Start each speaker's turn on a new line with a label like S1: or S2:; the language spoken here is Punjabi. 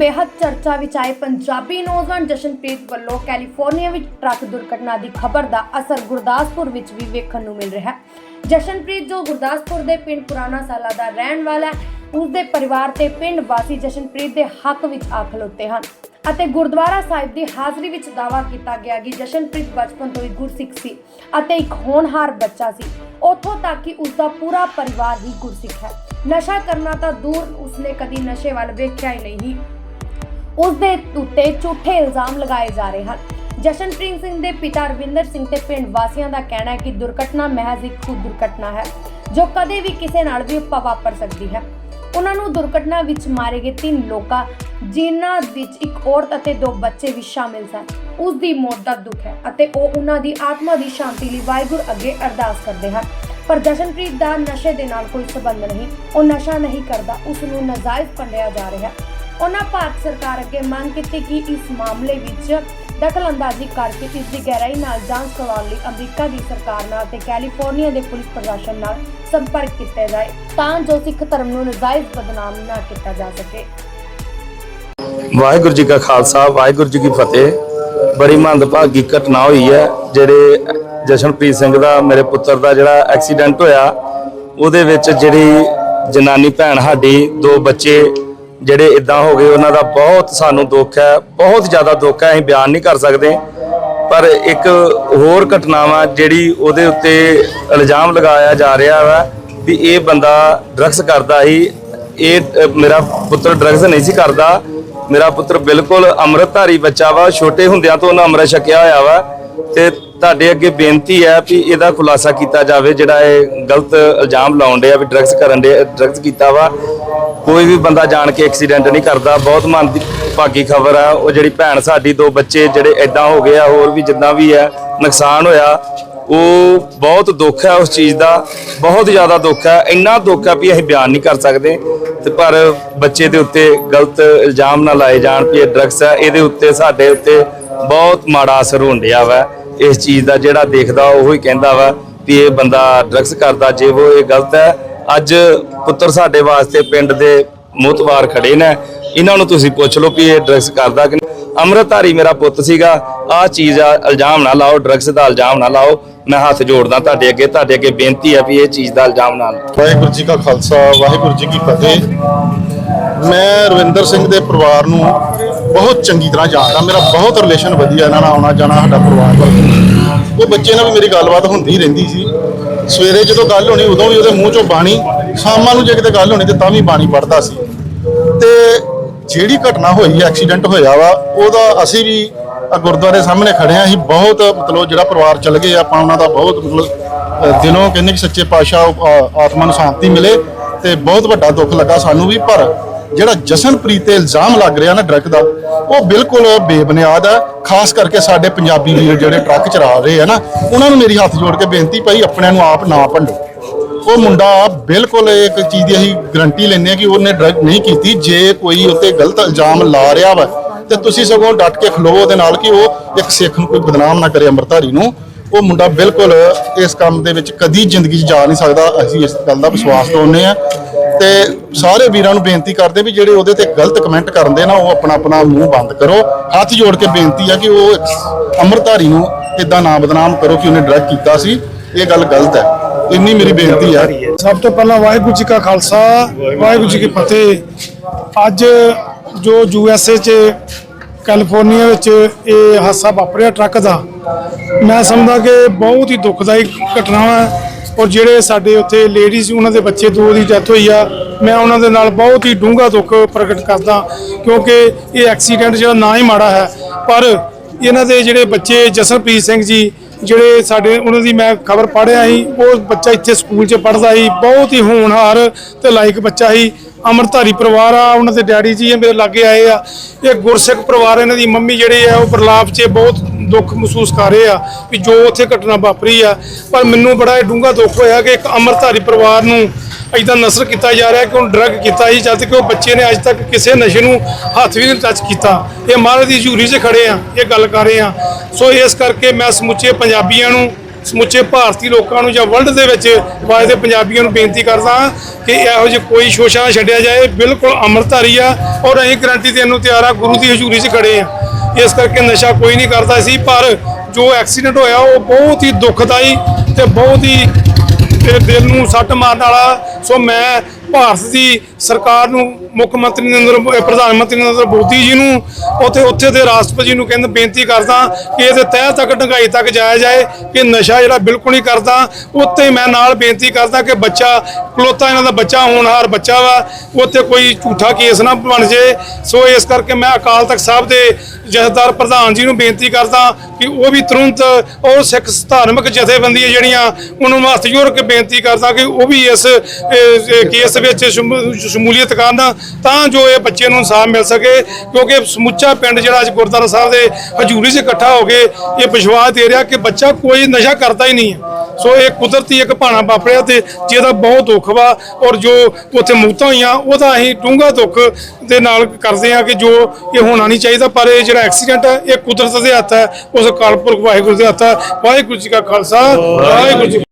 S1: ਬੇहद ਚਰਚਾ ਵਿੱਚ ਆਏ ਪੰਜਾਬੀ ਨੌਜਵਾਨ ਜਸ਼ਨਪ੍ਰੀਤ ਵੱਲੋਂ ਕੈਲੀਫੋਰਨੀਆ ਵਿੱਚ ਟਰੱਕ ਦੁਰਘਟਨਾ ਦੀ ਖਬਰ ਦਾ ਅਸਰ ਗੁਰਦਾਸਪੁਰ ਵਿੱਚ ਵੀ ਵੇਖਣ ਨੂੰ ਮਿਲ ਰਿਹਾ ਹੈ। ਜਸ਼ਨਪ੍ਰੀਤ ਜੋ ਗੁਰਦਾਸਪੁਰ ਦੇ ਪਿੰਡ ਪੁਰਾਣਾ ਸਾਲਾ ਦਾ ਰਹਿਣ ਵਾਲਾ ਹੈ ਉਸ ਦੇ ਪਰਿਵਾਰ ਤੇ ਪਿੰਡ ਵਾਸੀ ਜਸ਼ਨਪ੍ਰੀਤ ਦੇ ਹੱਕ ਵਿੱਚ ਆ ਖਲੋਤੇ ਹਨ ਅਤੇ ਗੁਰਦੁਆਰਾ ਸਾਹਿਬ ਦੀ ਹਾਜ਼ਰੀ ਵਿੱਚ ਦਾਅਵਾ ਕੀਤਾ ਗਿਆ ਕਿ ਜਸ਼ਨਪ੍ਰੀਤ ਬਚਪਨ ਤੋਂ ਹੀ ਗੁਰਸਿੱਖ ਸੀ ਅਤੇ ਇੱਕ ਹੋਣਹਾਰ ਬੱਚਾ ਸੀ। ਉੱਥੋਂ ਤੱਕ ਕਿ ਉਸ ਦਾ ਪੂਰਾ ਪਰਿਵਾਰ ਹੀ ਗੁਰਸਿੱਖ ਹੈ। ਨਸ਼ਾ ਕਰਨਾ ਤਾਂ ਦੂਰ ਉਸਨੇ ਕਦੀ ਨਸ਼ੇ ਵੱਲ ਵੇਖਿਆ ਹੀ ਨਹੀਂ। ਉਸ ਦੇ ਉੱਤੇ ਝੂਠੇ ਇਲਜ਼ਾਮ ਲਗਾਏ ਜਾ ਰਹੇ ਹਨ। ਜਸ਼ਨਪ੍ਰੀਤ ਸਿੰਘ ਦੇ ਪਿਤਾ ਰਵਿੰਦਰ ਸਿੰਘ ਤੇ ਪਿੰਡ ਵਾਸੀਆਂ ਦਾ ਕਹਿਣਾ ਹੈ ਕਿ ਦੁਰਘਟਨਾ ਮਹਿਜ਼ ਇੱਕ ਖੁਦ ਦੁਰਘਟਨਾ ਹੈ, ਜੋ ਕਦੇ ਵੀ ਕਿਸੇ ਨਾਲ ਵੀ ਵਾਪਰ ਸਕਦੀ ਹੈ। ਉਹਨਾਂ ਨੂੰ ਦੁਰਘਟਨਾ ਵਿੱਚ ਮਾਰੇ ਗਏ ਤਿੰਨ ਲੋਕਾਂ, ਜਿਨ੍ਹਾਂ ਵਿੱਚ ਇੱਕ ਔਰਤ ਅਤੇ ਦੋ ਬੱਚੇ ਵੀ ਸ਼ਾਮਿਲ ਸਨ। ਉਸ ਦੀ ਮੌਤ ਦਾ ਦੁੱਖ ਹੈ ਅਤੇ ਉਹ ਉਹਨਾਂ ਦੀ ਆਤਮਾ ਦੀ ਸ਼ਾਂਤੀ ਲਈ ਵਾਹਿਗੁਰੂ ਅੱਗੇ ਅਰਦਾਸ ਕਰਦੇ ਹਨ। ਪਰ ਜਸ਼ਨਪ੍ਰੀਤ ਦਾ ਨਸ਼ੇ ਦੇ ਨਾਲ ਕੋਈ ਸਬੰਧ ਨਹੀਂ, ਉਹ ਨਸ਼ਾ ਨਹੀਂ ਕਰਦਾ ਉਸ ਨੂੰ ਨਾਜਾਇਜ਼ ਫੰਡਿਆ ਜਾ ਰਿਹਾ। ਉਹਨਾਂ ਭਾਰਤ ਸਰਕਾਰ ਅੱਗੇ ਮੰਗ ਕੀਤੀ ਕਿ ਇਸ ਮਾਮਲੇ ਵਿੱਚ ਦਖਲਅੰਦਾਜ਼ੀ ਕਰਕੇ ਇਸ ਦੀ ਗਹਿਰਾਈ ਨਾਲ ਜਾਂਚ ਕਰਵਾਉਣ ਲਈ ਅਮਰੀਕਾ ਦੀ ਸਰਕਾਰ ਨਾਲ ਤੇ ਕੈਲੀਫੋਰਨੀਆ ਦੇ ਪੁਲਿਸ ਪ੍ਰਸ਼ਾਸਨ ਨਾਲ ਸੰਪਰਕ ਕੀਤਾ ਜਾਏ, ਤਾਂ ਜੋ ਸਿੱਖ ਧਰਮ ਨੂੰ ਨਜਾਇਜ਼ ਬਦਨਾਮ ਨਾ ਕੀਤਾ ਜਾ ਸਕੇ।
S2: ਵਾਹਿਗੁਰੂ ਜੀ ਕਾ ਖਾਲਸਾ, ਵਾਹਿਗੁਰੂ ਜੀ ਕੀ ਫਤਿਹ। ਬੜੀ ਮੰਦਭਾਗੀ ਘਟਨਾ ਹੋਈ ਹੈ, ਜਿਹੜੇ ਜਸ਼ਨਪ੍ਰੀਤ ਸਿੰਘ ਦਾ, ਮੇਰੇ ਪੁੱਤਰ ਦਾ ਜਿਹੜਾ ਐਕਸੀਡੈਂਟ ਹੋਇਆ, ਉਹਦੇ ਵਿੱਚ ਜਿਹੜੀ ਜਨਾਨੀ ਭੈਣ ਸਾਡੀ, ਦੋ ਬੱਚੇ ਜਿਹੜੇ ਇਦਾਂ ਹੋ ਗਏ, ਉਹਨਾਂ ਦਾ ਬਹੁਤ ਸਾਨੂੰ ਦੁੱਖ ਹੈ, ਬਹੁਤ ਜ਼ਿਆਦਾ ਦੁੱਖ ਹੈ, ਅਸੀਂ ਬਿਆਨ ਨਹੀਂ ਕਰ ਸਕਦੇ। ਪਰ ਇੱਕ ਹੋਰ ਘਟਨਾ ਵਾ ਜਿਹੜੀ ਉਹਦੇ ਉੱਤੇ ਇਲਜ਼ਾਮ ਲਗਾਇਆ ਜਾ ਰਿਹਾ ਵਾ ਵੀ ਇਹ ਬੰਦਾ ਡਰੱਗਸ ਕਰਦਾ ਸੀ। ਇਹ ਮੇਰਾ ਪੁੱਤਰ ਡਰੱਗਸ ਨਹੀਂ ਸੀ ਕਰਦਾ। ਮੇਰਾ ਪੁੱਤਰ ਬਿਲਕੁਲ ਅੰਮ੍ਰਿਤਧਾਰੀ ਬੱਚਾ ਵਾ, ਛੋਟੇ ਹੁੰਦਿਆਂ ਤੋਂ ਉਹਨੇ ਅੰਮ੍ਰਿਤ ਛਕਿਆ ਹੋਇਆ ਵਾ ਤੇ ਤੁਹਾਡੇ ਅੱਗੇ ਬੇਨਤੀ ਹੈ ਵੀ ਇਹਦਾ ਖੁਲਾਸਾ ਕੀਤਾ ਜਾਵੇ, ਜਿਹੜਾ ਇਹ ਗਲਤ ਇਲਜ਼ਾਮ ਲਾਉਣ ਡਿਆ ਵੀ ਡਰੱਗਸ ਕਰਨ ਦੇ ਡਰੱਗਸ ਕੀਤਾ ਵਾ। ਕੋਈ ਵੀ ਬੰਦਾ ਜਾਣ ਕੇ ਐਕਸੀਡੈਂਟ ਨਹੀਂ ਕਰਦਾ। ਬਹੁਤ ਮਨ ਦੀ ਭਾਗੀ ਖਬਰ ਆ। ਉਹ ਜਿਹੜੀ ਭੈਣ ਸਾਡੀ, ਦੋ ਬੱਚੇ ਜਿਹੜੇ ਐਦਾਂ ਹੋ ਗਏ ਆ, ਹੋਰ ਵੀ ਜਿੱਦਾਂ ਵੀ ਹੈ ਨੁਕਸਾਨ ਹੋਇਆ। ਉਹ ਬਹੁਤ ਦੁੱਖ ਹੈ ਉਸ ਚੀਜ਼ ਦਾ। ਬਹੁਤ ਜ਼ਿਆਦਾ ਦੁੱਖ ਹੈ ਇੰਨਾ ਦੁੱਖ ਹੈ ਵੀ ਅਸੀਂ ਬਿਆਨ ਨਹੀਂ ਕਰ ਸਕਦੇ। ਤੇ ਪਰ ਬੱਚੇ ਦੇ ਉੱਤੇ ਗਲਤ ਇਲਜ਼ਾਮ ਨਾ ਲਾਏ ਜਾਣ ਵੀ ਇਹ ਡਰੱਗਸ ਹੈ ਇਹਦੇ ਉੱਤੇ, ਸਾਡੇ ਉੱਤੇ ਬਹੁਤ ਮਾੜਾ ਅਸਰ ਹੋਣ ਡਿਆ ਵਾ। ਇਸ ਚੀਜ਼ ਦਾ ਜਿਹੜਾ ਦੇਖਦਾ ਉਹ ਹੀ ਕਹਿੰਦਾ ਵਾ ਵੀ ਇਹ ਬੰਦਾ ਡਰੱਗਸ ਕਰਦਾ, ਜੇ ਉਹ ਇਹ ਗਲਤ ਹੈ। ਅੱਜ ਪੁੱਤਰ ਸਾਡੇ ਵਾਸਤੇ ਪਿੰਡ ਦੇ ਮੋਤਵਾਰ ਖੜੇ ਨੇ। ਇਹਨਾਂ ਨੂੰ ਤੁਸੀਂ ਪੁੱਛ ਲਓ ਵੀ ਇਹ ਡਰੱਗਸ ਕਰਦਾ ਕਿ ਅੰਮ੍ਰਿਤਧਾਰੀ ਮੇਰਾ ਪੁੱਤ ਸੀਗਾ, ਆਹ ਚੀਜ਼ ਆ, ਇਲਜ਼ਾਮ ਨਾ ਲਾਓ ਡਰੱਗਸ ਦਾ ਇਲਜ਼ਾਮ ਨਾ ਲਾਓ। ਮੈਂ ਹੱਥ ਜੋੜਦਾ ਤੁਹਾਡੇ ਅੱਗੇ ਤੁਹਾਡੇ ਅੱਗੇ ਬੇਨਤੀ ਹੈ ਵੀ ਇਹ ਚੀਜ਼ ਦਾ ਇਲਜ਼ਾਮ ਨਾ ਲਾਓ।
S3: ਵਾਹਿਗੁਰੂ ਜੀ ਕਾ ਖਾਲਸਾ, ਵਾਹਿਗੁਰੂ ਜੀ ਕੀ ਫਤਿਹ। ਮੈਂ ਰਵਿੰਦਰ ਸਿੰਘ ਦੇ ਪਰਿਵਾਰ ਨੂੰ ਬਹੁਤ ਚੰਗੀ ਤਰ੍ਹਾਂ ਜਾਣਦਾ ਮੇਰਾ ਬਹੁਤ ਰਿਲੇਸ਼ਨ ਵਧੀਆ ਇਹਨਾਂ ਨਾਲ ਆਉਣਾ ਜਾਣਾ ਸਾਡਾ ਪਰਿਵਾਰ ਦਾ ਉਹ ਬੱਚੇ ਨਾਲ ਵੀ ਮੇਰੀ ਗੱਲਬਾਤ ਹੁੰਦੀ ਰਹਿੰਦੀ ਸੀ। ਸਵੇਰੇ ਜਦੋਂ ਗੱਲ ਹੋਣੀ ਉਦੋਂ ਵੀ ਉਹਦੇ ਮੂੰਹ ਚੋਂ ਬਾਣੀ ਸ਼ਾਮਾਂ ਨੂੰ ਜੇ ਕਿਤੇ ਗੱਲ ਹੋਣੀ ਤੇ ਤਾਂ ਵੀ ਬਾਣੀ ਪੜਦਾ ਸੀ। ਤੇ ਜਿਹੜੀ ਘਟਨਾ ਹੋਈ ਐਕਸੀਡੈਂਟ ਹੋਇਆ ਵਾ ਉਹਦਾ ਅਸੀਂ ਵੀ ਗੁਰਦੁਆਰੇ ਸਾਹਮਣੇ ਖੜੇ ਆ ਅਸੀਂ ਬਹੁਤ ਮਤਲਬ ਜਿਹੜਾ ਪਰਿਵਾਰ ਚੱਲ ਗਏ ਆਪਾਂ ਉਹਨਾਂ ਦਾ ਬਹੁਤ ਮਤਲਬ ਦਿਲੋਂ ਕਹਿੰਦੇ ਕਿ ਸੱਚੇ ਪਾਤਸ਼ਾਹ ਉਹ, ਆਤਮਾ ਨੂੰ ਸ਼ਾਂਤੀ ਮਿਲੇ ਤੇ ਬਹੁਤ ਵੱਡਾ ਦੁੱਖ ਲੱਗਾ ਸਾਨੂੰ ਵੀ ਪਰ ਜਿਹੜਾ ਜਸ਼ਨਪ੍ਰੀਤ ਤੇ ਇਲਜ਼ਾਮ ਲੱਗ ਰਿਹਾ ਨਾ ਡਰੱਗ ਦਾ, ਉਹ ਬਿਲਕੁਲ ਬੇਬੁਨਿਆਦ ਹੈ। ਖਾਸ ਕਰਕੇ ਸਾਡੇ ਪੰਜਾਬੀ ਵੀਰ ਜਿਹੜੇ ਟਰੱਕ ਚਲਾ ਰਹੇ ਆ ਨਾ, ਉਹਨਾਂ ਨੂੰ ਮੇਰੀ ਹੱਥ ਜੋੜ ਕੇ ਬੇਨਤੀ ਭਾਈ, ਆਪਣਿਆਂ ਨੂੰ ਆਪ ਨਾ ਭੰਡੋ। ਉਹ ਮੁੰਡਾ ਬਿਲਕੁਲ ਇੱਕ ਚੀਜ਼ ਦੀ ਅਸੀਂ ਗਰੰਟੀ ਲੈਂਦੇ ਹਾਂ ਕਿ ਉਹਨੇ ਡਰੱਗ ਨਹੀਂ ਕੀਤੀ। ਜੇ ਕੋਈ ਉੱਤੇ ਗਲਤ ਇਲਜ਼ਾਮ ਲਾ ਰਿਹਾ ਵਾ, ਤੇ ਤੁਸੀਂ ਸਗੋਂ ਡਟ ਕੇ ਖਲੋ ਉਹਦੇ ਨਾਲ ਕਿ ਉਹ ਇੱਕ ਸਿੱਖ ਨੂੰ ਕੋਈ ਬਦਨਾਮ ਨਾ ਕਰੇ ਅੰਮ੍ਰਿਤਧਾਰੀ ਨੂੰ। ਉਹ ਮੁੰਡਾ ਬਿਲਕੁਲ ਇਸ ਕੰਮ ਦੇ ਵਿੱਚ ਕਦੀ ਜ਼ਿੰਦਗੀ 'ਚ ਜਾ ਨਹੀਂ ਸਕਦਾ। ਅਸੀਂ ਇਸ ਗੱਲ ਦਾ ਵਿਸ਼ਵਾਸ ਦਵਾਉਂਦੇ ਆ ਤੇ ਸਾਰੇ ਵੀਰਾਂ ਨੂੰ ਬੇਨਤੀ ਕਰਦੇ ਵੀ ਜਿਹੜੇ ਉਹਦੇ ਤੇ ਗਲਤ ਕਮੈਂਟ ਕਰਦੇ ਨਾ, ਉਹ ਆਪਣਾ ਆਪਣਾ ਮੂੰਹ ਬੰਦ ਕਰੋ। ਹੱਥ ਜੋੜ ਕੇ ਬੇਨਤੀ ਆ ਕਿ ਉਹ ਅੰਮ੍ਰਿਤਧਾਰੀ ਨੂੰ ਇਦਾਂ ਨਾ ਬਦਨਾਮ ਕਰੋ ਕਿ ਉਹਨੇ ਡਰੱਗ ਕੀਤਾ ਸੀ। ਇਹ ਗੱਲ ਗਲਤ ਹੈ। ਇੰਨੀ ਮੇਰੀ ਬੇਨਤੀ ਆ
S4: ਸਭ ਤੋਂ ਪਹਿਲਾਂ ਵਾਹਿਗੁਰੂ ਜੀ ਕਾ ਖਾਲਸਾ, ਵਾਹਿਗੁਰੂ ਜੀ ਕੀ ਫਤਿਹ। ਅੱਜ ਜੋ ਯੂ ਐਸ ਏ ਚ, ਕੈਲੀਫੋਰਨੀਆ ਵਿੱਚ ਇਹ ਹਾਦਸਾ ਵਾਪਰਿਆ ਟਰੱਕ ਦਾ, ਮੈਂ ਸਮਝਦਾ ਕਿ ਬਹੁਤ ਹੀ ਦੁਖਦਾਈ ਘਟਨਾ ਹੈ। ਔਰ ਜਿਹੜੇ ਸਾਡੇ ਉੱਥੇ ਲੇਡੀਜ਼ ਉਹਨਾਂ ਦੇ ਬੱਚੇ, ਦੋ ਦੀ ਡੈਥ ਹੋਈ ਆ। ਮੈਂ ਉਹਨਾਂ ਦੇ ਨਾਲ ਬਹੁਤ ਹੀ ਡੂੰਘਾ ਦੁੱਖ ਪ੍ਰਗਟ ਕਰਦਾ, ਕਿਉਂਕਿ ਇਹ ਐਕਸੀਡੈਂਟ ਜਿਹੜਾ ਨਾ ਹੀ ਮਾੜਾ ਹੈ। ਪਰ ਇਹਨਾਂ ਦੇ ਜਿਹੜੇ ਬੱਚੇ ਜਸਨਪ੍ਰੀਤ ਸਿੰਘ ਜੀ ਜਿਹੜੇ ਸਾਡੇ ਉਹਨਾਂ ਦੀ ਮੈਂ ਖਬਰ ਪੜ੍ਹਿਆ ਸੀ, ਉਹ ਬੱਚਾ ਇੱਥੇ ਸਕੂਲ 'ਚ ਪੜ੍ਹਦਾ ਸੀ, ਬਹੁਤ ਹੀ ਹੋਣਹਾਰ ਤੇ ਲਾਇਕ ਬੱਚਾ ਸੀ। ਅਮਰਧਾਰੀ ਪਰਿਵਾਰ ਆ, ਉਹਨਾਂ ਦੇ ਡੈਡੀ ਜੀ ਮੇਰੇ ਲਾਗੇ ਆਏ ਆ। ਇਹ ਗੁਰਸਿੱਖ ਪਰਿਵਾਰ ਇਹਨਾਂ ਦੀ ਮੰਮੀ ਜਿਹੜੇ ਆ, ਉਹ ਬਰਲਾਪ 'ਚ ਬਹੁਤ ਦੁੱਖ ਮਹਿਸੂਸ ਕਰ ਰਹੇ ਆ ਵੀ ਜੋ ਉੱਥੇ ਘਟਨਾ ਵਾਪਰੀ ਆ। ਪਰ ਮੈਨੂੰ ਬੜਾ ਇਹ ਡੂੰਘਾ ਦੁੱਖ ਹੋਇਆ ਕਿ ਇੱਕ ਅਮਰਧਾਰੀ ਪਰਿਵਾਰ ਨੂੰ ਇਦਾਂ ਨਸਰ ਕੀਤਾ ਜਾ ਰਿਹਾ ਕਿ ਉਹਨੂੰ ਡਰੱਗ ਕੀਤਾ ਸੀ, ਜਦ ਕਿ ਉਹ ਬੱਚੇ ਨੇ ਅੱਜ ਤੱਕ ਕਿਸੇ ਨਸ਼ੇ ਨੂੰ ਹੱਥ ਵੀ ਨਹੀਂ ਟੱਚ ਕੀਤਾ। ਇਹ ਮਹਾਰਾਜ ਦੀ ਹਜ਼ੂਰੀ 'ਚ ਖੜੇ ਆ, ਇਹ ਗੱਲ ਕਰ ਰਹੇ ਆ। ਸੋ ਇਸ ਕਰਕੇ ਮੈਂ ਸਮੁੱਚੇ ਪੰਜਾਬੀਆਂ ਨੂੰ, ਸਮੁੱਚੇ ਭਾਰਤੀ ਲੋਕਾਂ ਨੂੰ ਜਾਂ ਵਰਲਡ ਦੇ ਵਿੱਚ ਵਸਦੇ ਪੰਜਾਬੀਆਂ ਨੂੰ ਬੇਨਤੀ ਕਰਦਾ ਹਾਂ ਕਿ ਇਹੋ ਜਿਹੀ ਕੋਈ ਸ਼ੋਸ਼ਾ ਨਾ ਛੱਡਿਆ ਜਾਏ। ਬਿਲਕੁਲ ਅੰਮ੍ਰਿਤਧਾਰੀ ਆ ਔਰ ਅਸੀਂ ਗਰੰਟੀ ਦੇਣ ਨੂੰ ਤਿਆਰ ਆ, ਗੁਰੂ ਦੀ ਹਜ਼ੂਰੀ 'ਚ ਖੜੇ ਆ। ਇਸ ਕਰਕੇ ਨਸ਼ਾ ਕੋਈ ਨਹੀਂ ਕਰਦਾ ਸੀ, ਪਰ ਜੋ ਐਕਸੀਡੈਂਟ ਹੋਇਆ ਉਹ ਬਹੁਤ ਹੀ ਦੁਖਦਾਈ ਤੇ ਬਹੁਤ ਹੀ ਤੇ ਦਿਲ ਨੂੰ ਸੱਟ ਮਾਰਨ ਵਾਲਾ, ਸੋ ਮੈਂ ਭਾਰਤ ਦੀ ਸਰਕਾਰ ਨੂੰ, ਮੁੱਖ ਮੰਤਰੀ ਨਰਿੰਦਰ ਪ੍ਰਧਾਨ ਮੰਤਰੀ ਨਰਿੰਦਰ ਮੋਦੀ ਜੀ ਨੂੰ ਉੱਥੇ ਉੱਥੇ ਦੇ ਰਾਸ਼ਟਰਪਤੀ ਜੀ ਨੂੰ ਕਹਿੰਦਾ, ਬੇਨਤੀ ਕਰਦਾ ਕਿ ਇਹਦੇ ਤਹਿ ਤੱਕ ਢੰਗਾਈ ਤੱਕ ਜਾਇਆ ਜਾਏ ਕਿ ਨਸ਼ਾ ਜਿਹੜਾ ਬਿਲਕੁਲ ਨਹੀਂ ਕਰਦਾ। ਉੱਥੇ ਮੈਂ ਨਾਲ ਬੇਨਤੀ ਕਰਦਾ ਕਿ ਬੱਚਾ, ਖਲੋਤਾ ਇਹਨਾਂ ਦਾ ਬੱਚਾ ਹੋਣਹਾਰ ਬੱਚਾ ਵਾ, ਉੱਥੇ ਕੋਈ ਝੂਠਾ ਕੇਸ ਨਾ ਬਣ ਜੇ ਸੋ ਇਸ ਕਰਕੇ ਮੈਂ ਅਕਾਲ ਤਖਤ ਸਾਹਿਬ ਦੇ ਜਥੇਦਾਰ ਪ੍ਰਧਾਨ ਜੀ ਨੂੰ ਬੇਨਤੀ ਕਰਦਾ ਕਿ ਉਹ ਵੀ ਤੁਰੰਤ ਉਹ ਸਿੱਖ ਧਾਰਮਿਕ ਜਥੇਬੰਦੀਆਂ ਜਿਹੜੀਆਂ, ਉਹਨਾਂ ਨੂੰ ਹੱਥ ਜੋੜ ਕੇ ਬੇਨਤੀ ਕਰਦਾ ਕਿ ਉਹ ਵੀ ਇਸ ਇਸ ਕੇਸ ਵਿੱਚ ਸ਼ਮੂ- ਸ਼ਮੂਲੀਅਤ ਕਰਨ ਤਾਂ ਜੋ ਇਹ ਬੱਚੇ ਨੂੰ ਇਨਸਾਫ ਮਿਲ ਸਕੇ, ਕਿਉਂਕਿ ਸਮੁੱਚਾ ਪਿੰਡ ਜਿਹੜਾ ਅੱਜ ਗੁਰਦੁਆਰਾ ਸਾਹਿਬ ਦੇ ਹਜ਼ੂਰੀ 'ਚ ਇਕੱਠਾ ਹੋ ਕੇ ਇਹ ਵਿਸ਼ਵਾਸ ਦੇ ਰਿਹਾ ਕਿ ਬੱਚਾ ਕੋਈ ਨਸ਼ਾ ਕਰਦਾ ਹੀ ਨਹੀਂ ਹੈ। ਸੋ ਇਹ ਕੁਦਰਤੀ ਇੱਕ ਭਾਣਾ ਵਾਪਰਿਆ ਤੇ ਜਿਹਦਾ ਬਹੁਤ ਦੁੱਖ ਵਾ ਔਰ ਜੋ ਉੱਥੇ ਮੌਤਾਂ ਹੋਈਆਂ, ਉਹਦਾ ਅਸੀਂ ਡੂੰਘਾ ਦੁੱਖ ਦੇ ਨਾਲ ਕਰਦੇ ਆ ਕਿ ਜੋ ਇਹ ਹੋਣਾ ਨਹੀਂ ਚਾਹੀਦਾ, ਪਰ ਇਹ ਜਿਹੜਾ ਐਕਸੀਡੈਂਟ ਹੈ, ਇਹ ਕੁਦਰਤ ਦੇ ਹੱਥ ਹੈ, ਉਸ ਅਕਾਲ ਪੁਰਖ ਵਾਹਿਗੁਰੂ ਦੇ ਹੱਥ ਹੈ। ਵਾਹਿਗੁਰੂ ਜੀ ਕਾ ਖਾਲਸਾ, ਵਾਹਿਗੁਰੂ ਜੀ